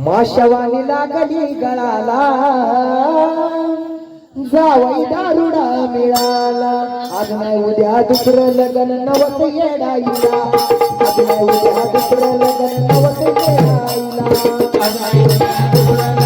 माशवानी लागली गळाला. जावई दारुडा मिळाला. आज नाही उद्या दुसरं लग्न नवत येडाईला. आज नाही उद्या दुसरं लग्न नवत येडाईला. आज नाही उद्या दुसरं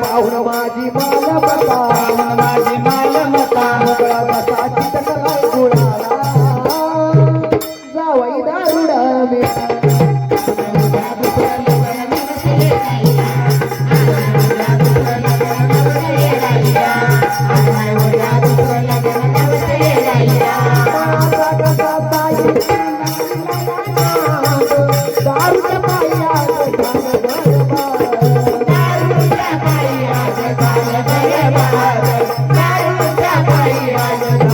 पाहुण माझी मालमता माझी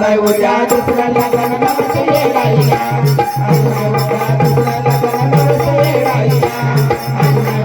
नाही उद्या दुसऱ्या लग्न नवसे येडाईला. आज नाही उद्या दुसऱ्या लग्न नवसे येडाईला. आज नाही